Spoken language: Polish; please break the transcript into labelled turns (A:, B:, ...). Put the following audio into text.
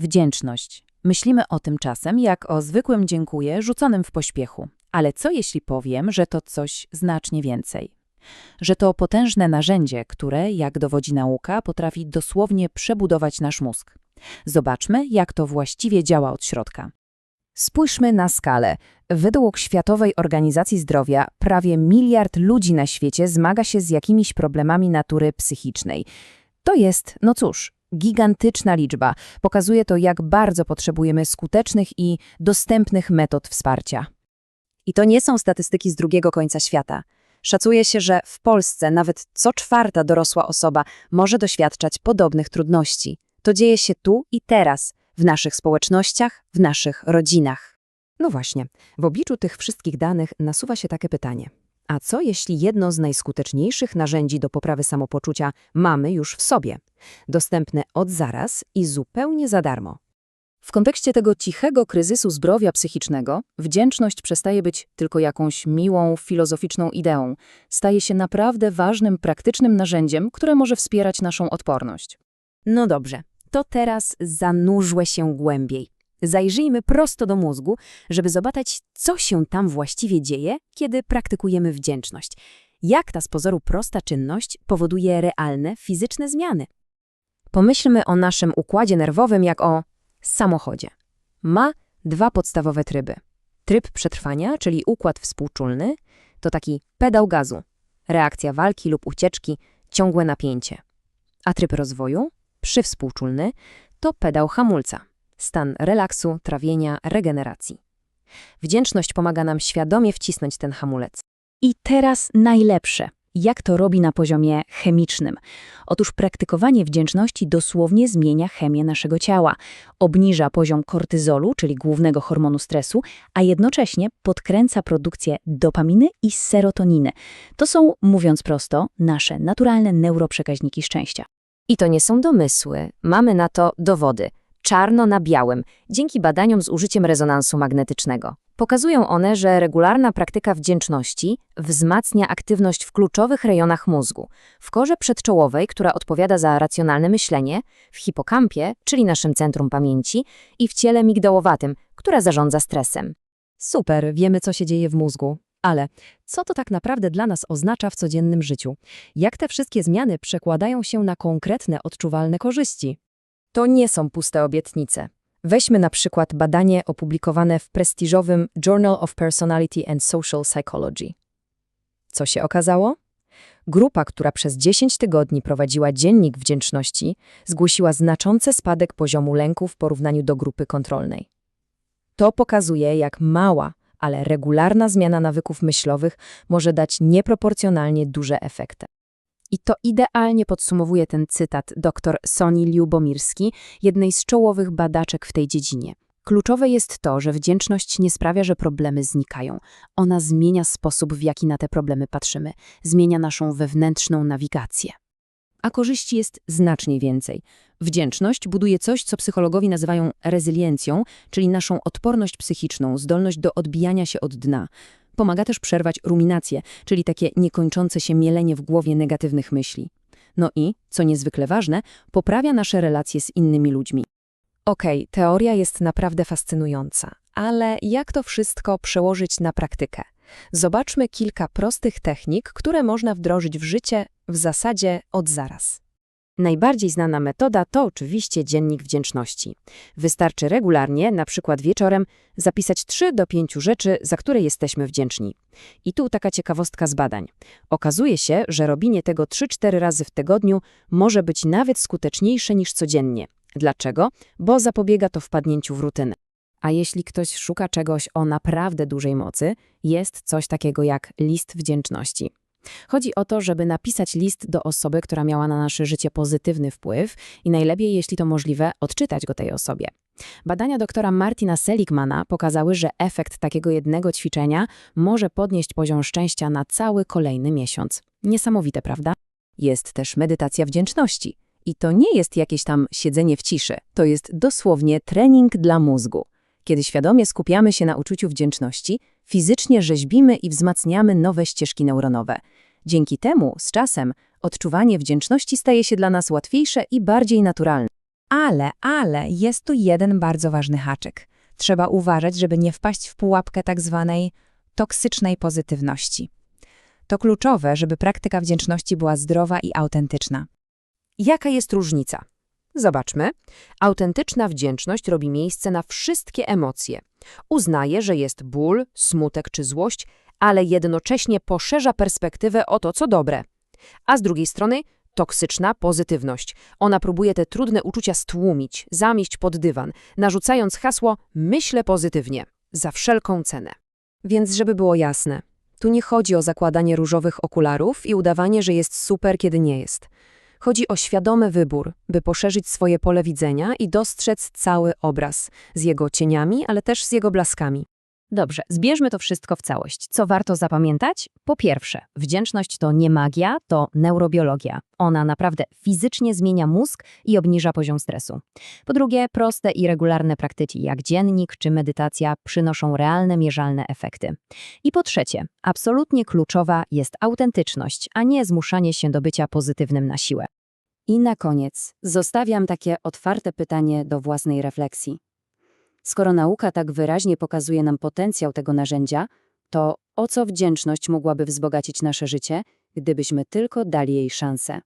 A: Wdzięczność. Myślimy o tym czasem jak o zwykłym dziękuję rzuconym w pośpiechu. Ale co jeśli powiem, że to coś znacznie więcej? Że to potężne narzędzie, które, jak dowodzi nauka, potrafi dosłownie przebudować nasz mózg. Zobaczmy, jak to właściwie działa od środka. Spójrzmy na skalę. Według Światowej Organizacji Zdrowia prawie miliard ludzi na świecie zmaga się z jakimiś problemami natury psychicznej. To jest, no cóż, gigantyczna liczba. Pokazuje to, jak bardzo potrzebujemy skutecznych i dostępnych metod wsparcia.
B: I to nie są statystyki z drugiego końca świata. Szacuje się, że w Polsce nawet co czwarta dorosła osoba może doświadczać podobnych trudności. To dzieje się tu i teraz, w naszych społecznościach, w naszych rodzinach.
C: No właśnie, w obliczu tych wszystkich danych nasuwa się takie pytanie. A co jeśli jedno z najskuteczniejszych narzędzi do poprawy samopoczucia mamy już w sobie, dostępne od zaraz i zupełnie za darmo?
A: W kontekście tego cichego kryzysu zdrowia psychicznego, wdzięczność przestaje być tylko jakąś miłą, filozoficzną ideą. Staje się naprawdę ważnym, praktycznym narzędziem, które może wspierać naszą odporność.
B: No dobrze, to teraz zanurzę się głębiej. Zajrzyjmy prosto do mózgu, żeby zobaczyć, co się tam właściwie dzieje, kiedy praktykujemy wdzięczność. Jak ta z pozoru prosta czynność powoduje realne, fizyczne zmiany.
C: Pomyślmy o naszym układzie nerwowym jak o samochodzie. Ma dwa podstawowe tryby. Tryb przetrwania, czyli układ współczulny, to taki pedał gazu, reakcja walki lub ucieczki, ciągłe napięcie. A tryb rozwoju, przywspółczulny, to pedał hamulca, stan relaksu, trawienia, regeneracji. Wdzięczność pomaga nam świadomie wcisnąć ten hamulec.
A: I teraz najlepsze. Jak to robi na poziomie chemicznym? Otóż praktykowanie wdzięczności dosłownie zmienia chemię naszego ciała. Obniża poziom kortyzolu, czyli głównego hormonu stresu, a jednocześnie podkręca produkcję dopaminy i serotoniny. To są, mówiąc prosto, nasze naturalne neuroprzekaźniki szczęścia.
C: I to nie są domysły, mamy na to dowody. Czarno na białym, dzięki badaniom z użyciem rezonansu magnetycznego. Pokazują one, że regularna praktyka wdzięczności wzmacnia aktywność w kluczowych rejonach mózgu. W korze przedczołowej, która odpowiada za racjonalne myślenie, w hipokampie, czyli naszym centrum pamięci, i w ciele migdałowatym, która zarządza stresem. Super, wiemy co się dzieje w mózgu. Ale co to tak naprawdę dla nas oznacza w codziennym życiu? Jak te wszystkie zmiany przekładają się na konkretne, odczuwalne korzyści? To nie są puste obietnice. Weźmy na przykład badanie opublikowane w prestiżowym Journal of Personality and Social Psychology. Co się okazało? Grupa, która przez 10 tygodni prowadziła dziennik wdzięczności, zgłosiła znaczący spadek poziomu lęku w porównaniu do grupy kontrolnej. To pokazuje, jak mała, ale regularna zmiana nawyków myślowych może dać nieproporcjonalnie duże efekty. I to idealnie podsumowuje ten cytat dr Soni Liubomirski, jednej z czołowych badaczek w tej dziedzinie. Kluczowe jest to, że wdzięczność nie sprawia, że problemy znikają. Ona zmienia sposób, w jaki na te problemy patrzymy, zmienia naszą wewnętrzną nawigację. A korzyści jest znacznie więcej. Wdzięczność buduje coś, co psychologowie nazywają rezyliencją, czyli naszą odporność psychiczną, zdolność do odbijania się od dna. Pomaga też przerwać ruminację, czyli takie niekończące się mielenie w głowie negatywnych myśli. No i, co niezwykle ważne, poprawia nasze relacje z innymi ludźmi. Okej, teoria jest naprawdę fascynująca, ale jak to wszystko przełożyć na praktykę? Zobaczmy kilka prostych technik, które można wdrożyć w życie w zasadzie od zaraz. Najbardziej znana metoda to oczywiście dziennik wdzięczności. Wystarczy regularnie, na przykład wieczorem, zapisać 3 do 5 rzeczy, za które jesteśmy wdzięczni. I tu taka ciekawostka z badań. Okazuje się, że robienie tego 3-4 razy w tygodniu może być nawet skuteczniejsze niż codziennie. Dlaczego? Bo zapobiega to wpadnięciu w rutynę. A jeśli ktoś szuka czegoś o naprawdę dużej mocy, jest coś takiego jak list wdzięczności. Chodzi o to, żeby napisać list do osoby, która miała na nasze życie pozytywny wpływ i najlepiej, jeśli to możliwe, odczytać go tej osobie. Badania doktora Martina Seligmana pokazały, że efekt takiego jednego ćwiczenia może podnieść poziom szczęścia na cały kolejny miesiąc. Niesamowite, prawda? Jest też medytacja wdzięczności. I to nie jest jakieś tam siedzenie w ciszy, to jest dosłownie trening dla mózgu. Kiedy świadomie skupiamy się na uczuciu wdzięczności, fizycznie rzeźbimy i wzmacniamy nowe ścieżki neuronowe. Dzięki temu, z czasem, odczuwanie wdzięczności staje się dla nas łatwiejsze i bardziej naturalne.
A: Ale, ale jest tu jeden bardzo ważny haczyk. Trzeba uważać, żeby nie wpaść w pułapkę tak zwanej toksycznej pozytywności. To kluczowe, żeby praktyka wdzięczności była zdrowa i autentyczna.
B: Jaka jest różnica? Zobaczmy. Autentyczna wdzięczność robi miejsce na wszystkie emocje. Uznaje, że jest ból, smutek czy złość, ale jednocześnie poszerza perspektywę o to, co dobre. A z drugiej strony toksyczna pozytywność. Ona próbuje te trudne uczucia stłumić, zamieść pod dywan, narzucając hasło myślę pozytywnie, za wszelką cenę. Więc żeby było jasne, tu nie chodzi o zakładanie różowych okularów i udawanie, że jest super, kiedy nie jest. Chodzi o świadomy wybór, by poszerzyć swoje pole widzenia i dostrzec cały obraz, z jego cieniami, ale też z jego blaskami.
C: Dobrze, zbierzmy to wszystko w całość. Co warto zapamiętać? Po pierwsze, wdzięczność to nie magia, to neurobiologia. Ona naprawdę fizycznie zmienia mózg i obniża poziom stresu. Po drugie, proste i regularne praktyki jak dziennik czy medytacja przynoszą realne, mierzalne efekty. I po trzecie, absolutnie kluczowa jest autentyczność, a nie zmuszanie się do bycia pozytywnym na siłę.
B: I na koniec zostawiam takie otwarte pytanie do własnej refleksji. Skoro nauka tak wyraźnie pokazuje nam potencjał tego narzędzia, to o co wdzięczność mogłaby wzbogacić nasze życie, gdybyśmy tylko dali jej szansę?